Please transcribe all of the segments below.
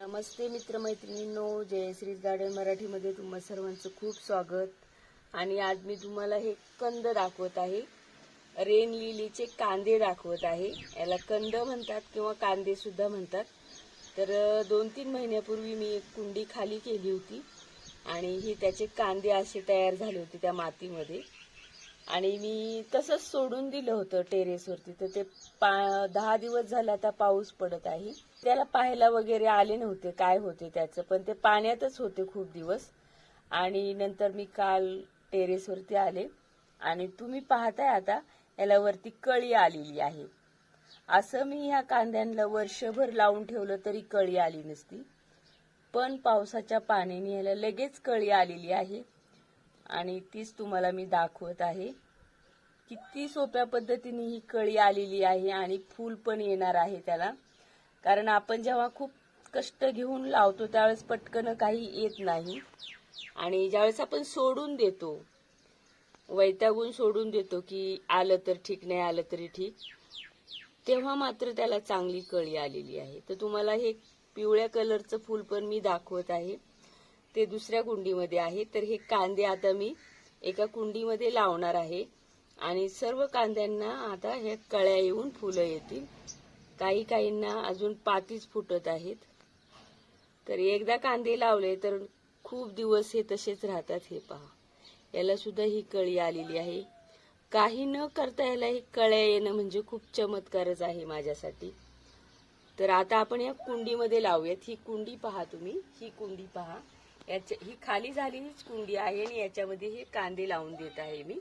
नमस्ते मित्रमैत्रिणींनो Jayashree garden मराठीमध्ये तुम्हा सर्वांचं खूप स्वागत. आणि आज मी तुम्हाला हे कंद दाखवत आहे. रेन लिलीचे कांदे दाखवत आहे. याला कंद म्हणतात किंवा कांदे सुद्धा म्हणतात. तर दोन तीन महिन्यापूर्वी मी एक कुंडी खाली केली होती. आणि ही त्याचे कांदे असे तयार झाले होते त्या मातीमध्ये. आणि मी तसंच सोडून दिलं होतं टेरेसवरती. तर ते पा दहा दिवस झाला आता पाऊस पडत आहे. त्याला पाहायला वगैरे आले नव्हते काय होते त्याचं पण ते पाण्यातच होते खूप दिवस. आणि नंतर मी काल टेरेसवरती आले. आणि तुम्ही पाहताय आता याला वरती कळी आलेली आहे. असं मी ह्या कांद्यांना वर्षभर लावून ठेवलं तरी कळी आली नसती. पण पावसाच्या पाण्याने याला लगेच कळी आलेली आहे. आणि तीच तुम्हाला मी दाखवत आहे. किती सोप्या पद्धतीने ही कळी आलेली आहे आणि फूल पण येणार आहे त्याला. कारण आपण जेव्हा खूप कष्ट घेऊन लावतो त्यावेळेस पटकन काही येत नाही. आणि ज्यावेळेस आपण सोडून देतो वैतागून सोडून देतो की आलं तर ठीक नाही आलं तरी ठीक तेव्हा मात्र त्याला चांगली कळी आलेली आहे. तर तुम्हाला हे पिवळ्या कलरचं फूल पण मी दाखवत आहे. ते दुसऱ्या कुंडीमध्ये आहे. तर हे कांदे आता मी एका कुंडीमध्ये लावणार आहे. आणि सर्व कांद्यांना आता हे कळ्या येऊन फुलं येतील. काही काहींना अजून पातीच फुटत आहेत. तर एकदा कांदे लावले तर खूप दिवस हे तसेच राहतात हे पहा. याला सुद्धा ही कळी आलेली आहे. काही न करता याला हे कळ्या येणं म्हणजे खूप चमत्कारच आहे माझ्यासाठी. तर आता आपण या कुंडीमध्ये लावूयात. ही कुंडी पहा तुम्ही. ही कुंडी पहा. याच्या ही खाली झालेलीच कुंडी आहे आणि याच्यामध्ये हे कांदे लावून देत आहे मी.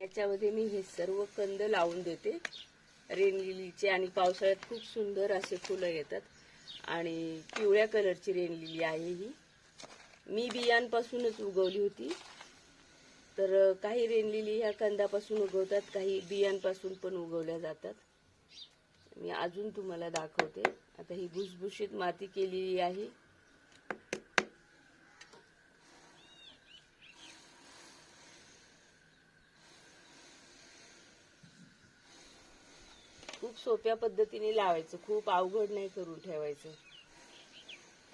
याच्यामध्ये मी हे सर्व कंद लावून देते. रेनलिलीचे आणि पावसाळ्यात खूप सुंदर असे फुलं येतात. आणि पिवळ्या कलरची रेनलिली आहे ही. मी बियांपासूनच उगवली होती. तर काही रेनलिली ह्या कंदापासून उगवतात काही बियांपासून पण उगवल्या जातात. मी अजून तुम्हाला दाखवते. आता ही भुसभुशीत माती केलेली आहे. खूप सोप्या पद्धतीने लावायचं. खूप अवघड नाही करून ठेवायचं.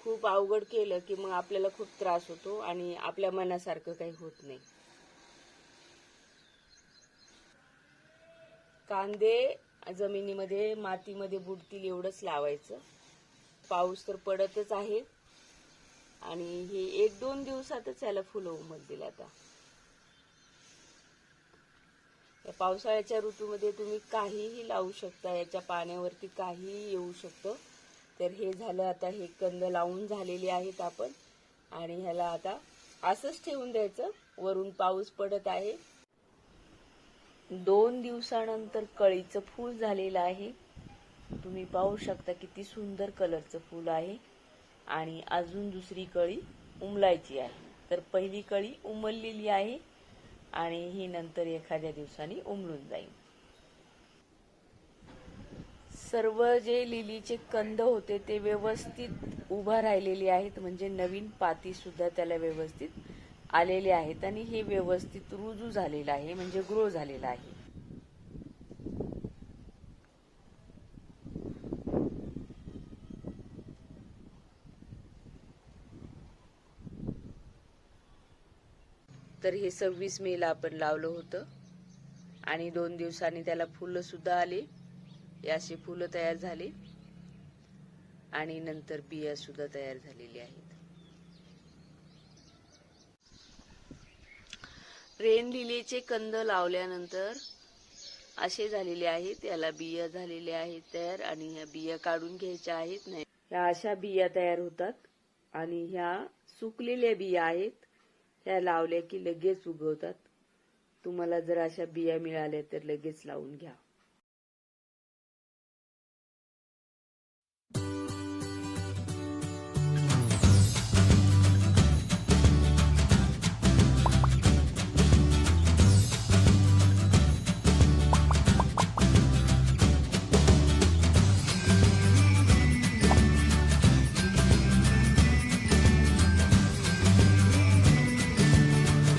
खूप अवघड केलं की मग आपल्याला खूप त्रास होतो आणि आपल्या मनासारखं काही होत नाही. कांदे जमिनीमध्ये मातीमध्ये बुडतील एवढंच लावायचं. पाऊस तर पडतच आहे. आणि हे एक दोन दिवसातच याला फुलं उमलतील आता. तर पावसाळ्याच्या ऋतूमध्ये तुम्ही काहीही लावू शकता याच्या पाण्यावरती काहीही येऊ शकतं. तर हे झालं आता हे कंद लावून झालेले आहेत आपण. आणि ह्याला आता असंच ठेवून द्यायचं. वरून पाऊस पडत आहे. दोन दिवसानंतर कळीचं फूल झालेलं आहे. तुम्ही पाहू शकता किती सुंदर कलरचं फूल आहे. आणि अजून दुसरी कळी उमलायची आहे. तर पहिली कळी उमललेली आहे. आणि ही नंतर एखाद्या दिवसांनी उमलून जाईल. सर्व जे लिलीचे कंद होते ते व्यवस्थित उभा राहिलेले आहेत म्हणजे नवीन पाती सुद्धा त्याला व्यवस्थित आलेले आहेत आणि हे व्यवस्थित रुजू झालेलं आहे म्हणजे ग्रो झालेलं आहे. तर हे सव्वीस मेला आपण लावलं होतं. आणि दोन दिवसांनी त्याला फुलं सुद्धा आले. असे फुलं तयार झाली. आणि नंतर बिया सुद्धा तयार झालेली आहेत. रेन लिलीचे कंद लावल्यानंतर असे झालेले आहेत. याला बिया झालेल्या आहेत तयार आणि ह्या बिया काढून घ्यायच्या आहेत. नाही ह्या अशा बिया तयार होतात. आणि ह्या सुकलेल्या बिया आहेत. ह्या लावल्या की लगेच उगवतात. तुम्हाला जर अशा बिया मिळाल्या तर लगेच लावून घ्या.